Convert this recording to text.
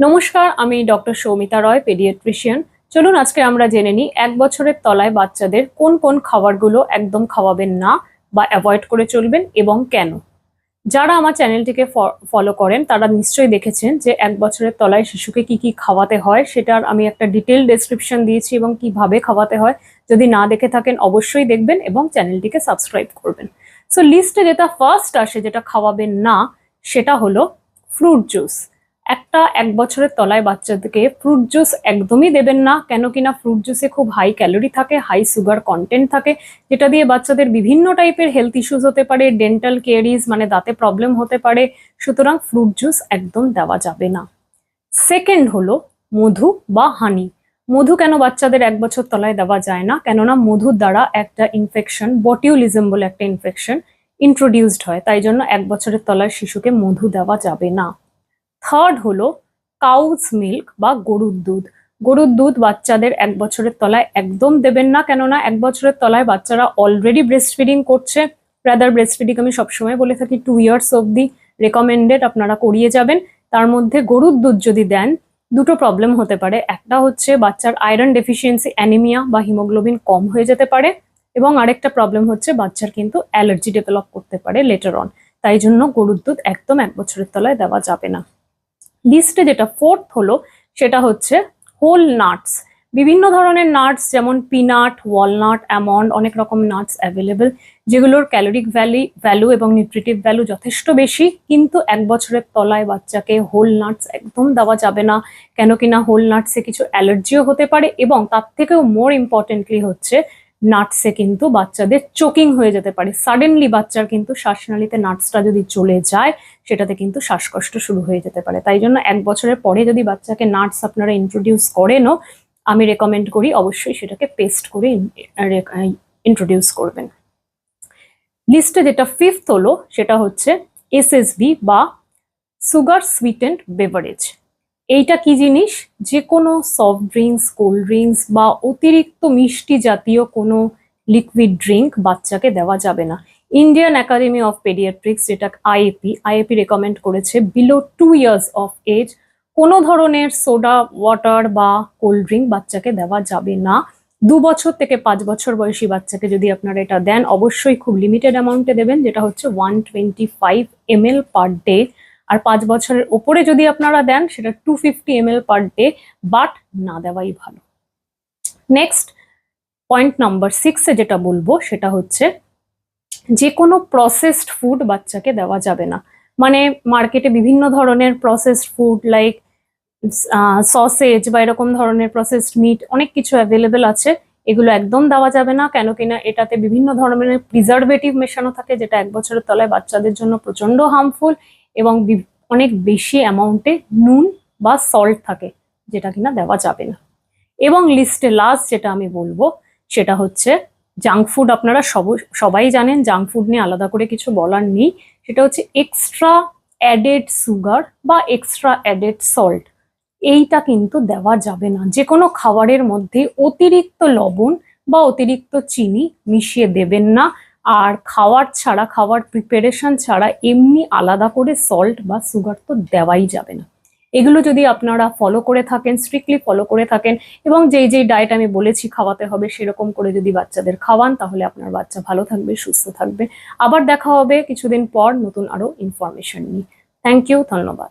নমস্কার, আমি ডক্টর সৌমিতা রয়, পেডিয়াট্রিশিয়ান। চলুন আজকে আমরা জেনে নিই, এক বছরের তলায় বাচ্চাদের কোন কোন খাবারগুলো একদম খাওয়াবেন না বা অ্যাভয়েড করে চলবেন এবং কেন? যারা আমার চ্যানেলটিকে ফলো করেন, তারা নিশ্চয়ই দেখেছেন যে এক বছরের তলায় শিশুকে কি কি খাওয়াতে হয়, সেটার আমি একটা ডিটেল ডেসক্রিপশন দিয়েছি এবং কীভাবে খাওয়াতে হয়। যদি না দেখে থাকেন, অবশ্যই দেখবেন এবং চ্যানেলটিকে সাবস্ক্রাইব করবেন। সো লিস্টে যেটা ফার্স্ট আসে, যেটা খাওয়াবেন না, সেটা হলো ফ্রুট জুস একটা এক বছরের তলায় বাচ্চাদেরকে ফ্রুট জুস একদমই দেবেন না, কেন কিনা ফ্রুট জুসে খুব হাই ক্যালোরি থাকে হাই সুগার কন্টেন্ট থাকে, যেটা দিয়ে বাচ্চাদের বিভিন্ন টাইপের হেলথ ইস্যুস হতে পারে ডেন্টাল কেয়ারিজ মানে দাঁতে প্রবলেম হতে পারে, সুতরাং ফ্রুট জুস একদম দেওয়া যাবে না। সেকেন্ড হলো মধু বা হানি মধু কেন বাচ্চাদের এক বছর তলায় দেওয়া যায় না? কেননা মধুর দ্বারা একটা ইনফেকশন বটিউলিজম বলে একটা ইনফেকশন ইন্ট্রোডিউসড হয়, তাই জন্য এক বছরের তলায় শিশুকে মধু দেওয়া যাবে না। থার্ড হলো কাউজ মিল্ক বা গরুর দুধ। গরুর দুধ বাচ্চাদের এক বছরের তলায় একদম দেবেন না, কেননা এক বছরের তলায় বাচ্চারা অলরেডি ব্রেস্ট ফিডিং করছে। রাদার ব্রেস্ট ফিডিং আমি সবসময় বলে থাকি টু ইয়ার্স অবধি রেকমেন্ডেড আপনারা করিয়ে যাবেন। তার মধ্যে গরুর দুধ যদি দেন, দুটো প্রবলেম হতে পারে। একটা হচ্ছে বাচ্চার আয়রন ডেফিসিয়েন্সি অ্যানিমিয়া বা হিমোগ্লোবিন কম হয়ে যেতে পারে এবং আরেকটা প্রবলেম হচ্ছে বাচ্চার কিন্তু অ্যালার্জি ডেভেলপ করতে পারে লেটার অন তাই জন্য গরুর দুধ একদম এক বছরের তলায় দেওয়া যাবে না। লিস্টে যেটা ফোর্থ হলো, সেটা হচ্ছে হোল নাটস বিভিন্ন ধরনের নাটস যেমন পিনাট ওয়ালনাট অ্যামন্ড অনেক রকম নাটস অ্যাভেলেবেল যেগুলোর ক্যালোরিক ভ্যালি ভ্যালু এবং নিউট্রিটিভ ভ্যালু যথেষ্ট বেশি, কিন্তু এক বছরের তলায় বাচ্চাকে হোল নাটস একদম দেওয়া যাবে না, কেন কিনা হোল নাটসে কিছু অ্যালার্জিও হতে পারে এবং তার থেকেও মোর ইম্পর্টেন্টলি হচ্ছে নাটসে কিন্তু বাচ্চাদের চোকিং হয়ে যেতে পারে। সাডেনলি বাচ্চার কিন্তু শ্বাসনালীতে নাটসটা যদি চলে যায়, সেটাতে কিন্তু শ্বাসকষ্ট শুরু হয়ে যেতে পারে। তাই জন্য এক বছরের পরে যদি বাচ্চাকে নাটস আপনারা ইন্ট্রোডিউস করেনও, আমি রেকমেন্ড করি অবশ্যই সেটাকে পেস্ট করে ইন্ট্রোডিউস করবেন। লিস্টে যেটা ফিফথ হলো, সেটা হচ্ছে এসএসবি বা সুগার সুইটেন্ড বেভারেজ এইটা কি জিনিস? যে কোনো সফট ড্রিঙ্কস কোল্ড ড্রিঙ্কস বা অতিরিক্ত মিষ্টি জাতীয় কোনো লিকুইড ড্রিঙ্ক বাচ্চাকে দেওয়া যাবে না। ইন্ডিয়ান একাডেমি অফ পেডিয়াট্রিক্স যেটা আইএপি আইএপি রেকমেন্ড করেছে below two years of age কোনো ধরনের সোডা ওয়াটার বা কোল্ড ড্রিঙ্ক বাচ্চাকে দেওয়া যাবে না। দু বছর থেকে পাঁচ বছর বয়সী বাচ্চাকে যদি আপনারা এটা দেন, অবশ্যই খুব লিমিটেড অ্যামাউন্টে দেবেন, যেটা হচ্ছে one twenty five M per day আর পাঁচ বছরের ওপরে যদি আপনারা দেন, সেটা two fifty M per day but না দেওয়াই ভালো। নেক্সট পয়েন্ট নাম্বার সিক্সে যেটা বলব, সেটা হচ্ছে যে কোনো প্রসেসড ফুড বাচ্চাকে দেওয়া যাবে না। মানে মার্কেটে বিভিন্ন ধরনের প্রসেসড ফুড লাইক সসেজ বা এরকম ধরনের প্রসেসড মিট অনেক কিছু অ্যাভেলেবেল আছে। এগুলো একদম দেওয়া যাবে না, কেন কিনা এটাতে বিভিন্ন ধরনের প্রিজারভেটিভ মেশানো থাকে, যেটা এক বছরের তলায় বাচ্চাদের জন্য প্রচণ্ড হার্মফুল এবং অনেক বেশি অ্যামাউন্টে নুন বা সল্ট থাকে, যেটা কিনা দেওয়া যাবে না। এবং লিস্টে লাস্ট যেটা আমি বলব, সেটা হচ্ছে জাঙ্ক ফুড আপনারা সব সবাই জানেন জাঙ্ক ফুড নিয়ে আলাদা করে কিছু বলার নেই। সেটা হচ্ছে এক্সট্রা অ্যাডেড সুগার বা এক্সট্রা অ্যাডেড সল্ট এইটা কিন্তু দেওয়া যাবে না। যে কোনো খাবারের মধ্যে অতিরিক্ত লবণ বা অতিরিক্ত চিনি মিশিয়ে দেবেন না। আর খাওয়ার ছাড়া, খাওয়ার প্রিপারেশন ছাড়া এমনি আলাদা করে সল্ট বা সুগার তো দেওয়াই যাবে না। এগুলো যদি আপনারা ফলো করে থাকেন স্ট্রিক্টলি ফলো করে থাকেন, এবং যেই যেই ডায়েট আমি বলেছি খাওয়াতে হবে সেরকম করে যদি বাচ্চাদের খাওয়ান, তাহলে আপনার বাচ্চা ভালো থাকবে, সুস্থ থাকবে। আবার দেখা হবে কিছুদিন পর নতুন আরও ইনফরমেশন নিয়ে। থ্যাংক ইউ ধন্যবাদ।